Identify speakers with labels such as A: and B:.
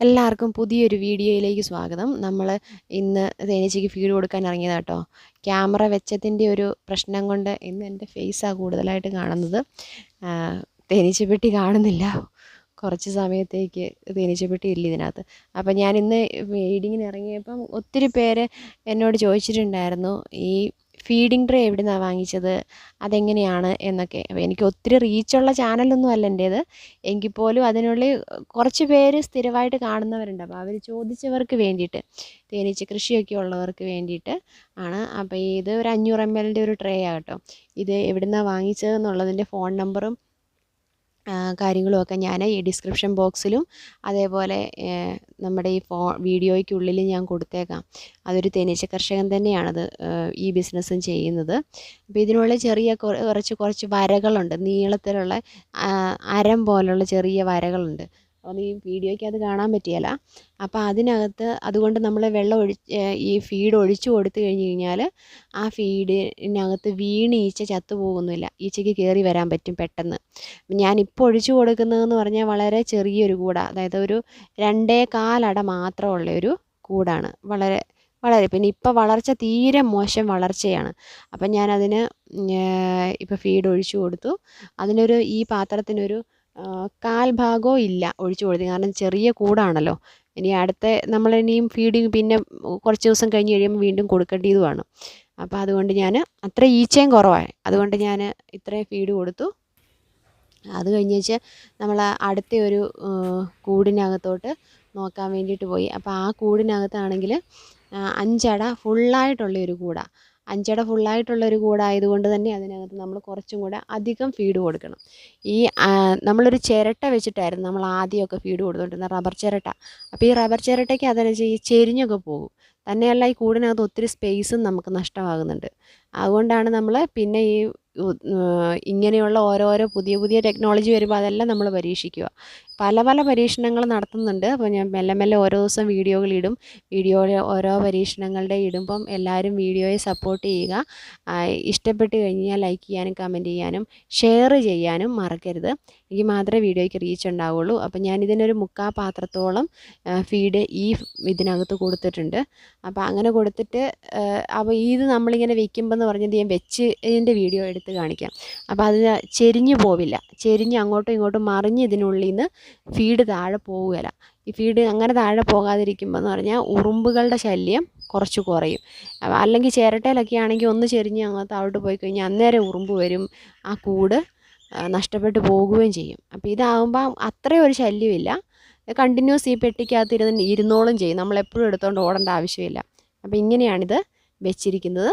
A: എല്ലാവർക്കും പുതിയൊരു വീഡിയോയിലേക്ക് സ്വാഗതം. നമ്മൾ ഇന്ന് തേനീച്ചയ്ക്ക് ഫീഡ് കൊടുക്കാൻ ഇറങ്ങിയതാണ് കേട്ടോ ക്യാമറ വെച്ചതിന്റെ ഒരു പ്രശ്നം കൊണ്ട് ഇന്ന് എന്റെ ഫേസാണ് കൂടുതലായിട്ട് കാണുന്നത്. തേനീച്ചപ്പെട്ടി കാണുന്നില്ല. കുറച്ച് സമയത്തേക്ക് തേനീച്ചപ്പെട്ടി ഇല്ല ഇതിനകത്ത്. അപ്പം ഞാൻ ഇന്ന് ഇറങ്ങിയപ്പം ഒത്തിരി പേര് എന്നോട് ചോദിച്ചിട്ടുണ്ടായിരുന്നു. ഈ ഫീഡിങ് ട്രേ എവിടെ നിന്നാണ് വാങ്ങിച്ചത്? അതെങ്ങനെയാണ്? എന്നൊക്കെ. അപ്പോൾ എനിക്ക് ഒത്തിരി റീച്ചുള്ള ചാനലൊന്നും അല്ല എന്റേത് എങ്കിൽ പോലും അതിനുള്ളിൽ കുറച്ച് പേര് സ്ഥിരമായിട്ട് കാണുന്നവരുണ്ട്. അപ്പോൾ അവർ ചോദിച്ചവർക്ക് വേണ്ടിയിട്ട് തേനീച്ച കൃഷിയൊക്കെ ഉള്ളവർക്ക് വേണ്ടിയിട്ട് ആണ്. അപ്പോൾ ഇത് ഒരു അഞ്ഞൂറ് എം എല്ലിന്റെ ഒരു ട്രേ ആകട്ടോ ഇത് എവിടെ വാങ്ങിച്ചത് എന്നുള്ളതിന്റെ ഫോൺ നമ്പറും കാര്യങ്ങളും ഒക്കെ ഞാൻ ഈ ഡിസ്ക്രിപ്ഷൻ ബോക്സിലും അതേപോലെ നമ്മുടെ ഈ ഫോ വീഡിയോയ്ക്കുള്ളിൽ ഞാൻ കൊടുത്തേക്കാം. അതൊരു തേനീച്ച കർഷകൻ തന്നെയാണത് ഈ ബിസിനസ്സും ചെയ്യുന്നത്. അപ്പോൾ ഇതിനുള്ള ചെറിയ കുറച്ച് കുറച്ച് വരകളുണ്ട്. നീളത്തിലുള്ള അരം പോലുള്ള ചെറിയ വരകളുണ്ട്. അപ്പോൾ ഈ വീഡിയോയ്ക്ക് അത് കാണാൻ പറ്റിയല്ല. അപ്പോൾ അതിനകത്ത് അതുകൊണ്ട് നമ്മൾ വെള്ളം ഒഴി ഈ ഫീഡ് ഒഴിച്ചു കൊടുത്തു കഴിഞ്ഞ് കഴിഞ്ഞാൽ ആ ഫീഡിനകത്ത് വീണ് ഈച്ച ചത്തു പോകുന്നില്ല. ഈച്ചയ്ക്ക് കയറി വരാൻ പറ്റും പെട്ടെന്ന്. ഞാൻ ഞാനിപ്പോൾ ഒഴിച്ചു കൊടുക്കുന്നതെന്ന് പറഞ്ഞാൽ വളരെ ചെറിയൊരു കൂട. അതായത് ഒരു രണ്ടേ കാലട മാത്രമുള്ള ഒരു കൂടാണ്. വളരെ വളരെ പിന്നെ ഇപ്പോൾ വളർച്ച തീരെ മോശം വളർച്ചയാണ്. അപ്പം ഞാനതിന് ഇപ്പോൾ ഫീഡ് ഒഴിച്ചു കൊടുത്തു. അതിനൊരു ഈ പാത്രത്തിനൊരു ആ, കാൽ ഭാഗവും ഇല്ല ഒഴിച്ചു കൊടുത്തത്. കാരണം ചെറിയ കൂടാണല്ലോ. ഇനി അടുത്ത നമ്മൾ ഇനിയും ഫീഡിങ് പിന്നെ കുറച്ച് ദിവസം കഴിഞ്ഞ് കഴിയുമ്പോൾ വീണ്ടും കൊടുക്കേണ്ടതുമാണ്. അപ്പോൾ അതുകൊണ്ട് ഞാൻ അത്ര ഈച്ചയും കുറവാണ് അതുകൊണ്ട് ഞാൻ ഇത്രയും ഫീഡ് കൊടുത്തു. അത് കഴിഞ്ഞ് വെച്ച് നമ്മൾ അടുത്ത ഒരു കൂടിനകത്തോട്ട് നോക്കാൻ വേണ്ടിയിട്ട് പോയി. അപ്പോൾ ആ കൂടിനകത്താണെങ്കിൽ അഞ്ചട ഫുള്ളായിട്ടുള്ള ഒരു കൂടാണ് അഞ്ചട ഫുള്ളായിട്ടുള്ളൊരു കൂടായതുകൊണ്ട് തന്നെ അതിനകത്ത് നമ്മൾ കുറച്ചും കൂടെ അധികം ഫീഡ് കൊടുക്കണം. ഈ നമ്മളൊരു ചിരട്ട വെച്ചിട്ടായിരുന്നു നമ്മൾ ആദ്യമൊക്കെ ഫീഡ് കൊടുത്തുകൊണ്ടിരുന്നത് റബ്ബർ ചിരട്ട. അപ്പോൾ ഈ റബ്ബർ ചിരട്ടയ്ക്ക് അതനുസരിച്ച് ഈ ചെരിഞ്ഞൊക്കെ പോകും. തന്നെയല്ല ഈ കൂടിനകത്ത് ഒത്തിരി സ്പേസും നമുക്ക് നഷ്ടമാകുന്നുണ്ട്. അതുകൊണ്ടാണ് നമ്മൾ പിന്നെ ഈ ഇങ്ങനെയുള്ള ഓരോരോ പുതിയ പുതിയ ടെക്നോളജി വരുമ്പോൾ അതെല്ലാം നമ്മൾ പരീക്ഷിക്കുക. പല പല പരീക്ഷണങ്ങൾ നടത്തുന്നുണ്ട്. അപ്പോൾ ഞാൻ മെല്ലെ മെല്ലെ ഓരോ ദിവസം വീഡിയോകൾ ഇടും. ഓരോ പരീക്ഷണങ്ങളുടെ ഇടുമ്പം എല്ലാവരും വീഡിയോയെ സപ്പോർട്ട് ചെയ്യുക. ഇഷ്ടപ്പെട്ട് കഴിഞ്ഞാൽ ലൈക്ക് ചെയ്യാനും കമന്റ് ചെയ്യാനും ഷെയർ ചെയ്യാനും മറക്കരുത്. എനിക്ക് മാത്രമേ വീഡിയോയ്ക്ക് റീച്ച് ഉണ്ടാവുള്ളൂ. അപ്പോൾ ഞാൻ ഇതിനൊരു മുക്കാ പാത്രത്തോളം ഫീഡ് ഈ ഇതിനകത്ത് കൊടുത്തിട്ടുണ്ട്. അപ്പോൾ അങ്ങനെ കൊടുത്തിട്ട് അപ്പോൾ ഇത് നമ്മളിങ്ങനെ വെക്കുമ്പോൾ എന്ന് പറഞ്ഞത് ഞാൻ വെച്ച് ഇതിന്റെ വീഡിയോ എടുത്ത് കാണിക്കാം. അപ്പോൾ അതിന് ചെരിഞ്ഞ് പോവില്ല. ചെരിഞ്ഞ് അങ്ങോട്ടും ഇങ്ങോട്ടും മറിഞ്ഞ് ഇതിനുള്ളിൽ നിന്ന് ഫീഡ് താഴെ പോവുകയില്ല. ഈ ഫീഡ് അങ്ങനെ താഴെ പോകാതിരിക്കുമ്പോൾ എന്ന് പറഞ്ഞാൽ ഉറുമ്പുകളുടെ ശല്യം കുറച്ച് കുറയും. അല്ലെങ്കിൽ ചിരട്ടയിലൊക്കെ ആണെങ്കിൽ ഒന്ന് ചെരിഞ്ഞ് അങ്ങ് താഴോട്ട് പോയി കഴിഞ്ഞാൽ അന്നേരം ഉറുമ്പ് വരും. ആ കൂട് നഷ്ടപ്പെട്ടു പോകുകയും ചെയ്യും. അപ്പോൾ ഇതാകുമ്പോൾ അത്രയും ഒരു ശല്യമില്ല. കണ്ടിന്യൂസ് ഈ പെട്ടിക്കകത്ത് ഇരുന്ന് ഇരുന്നോളും ചെയ്യും. നമ്മളെപ്പോഴും എടുത്തുകൊണ്ട് ഓടേണ്ട ആവശ്യമില്ല. അപ്പോൾ ഇങ്ങനെയാണിത് വെച്ചിരിക്കുന്നത്.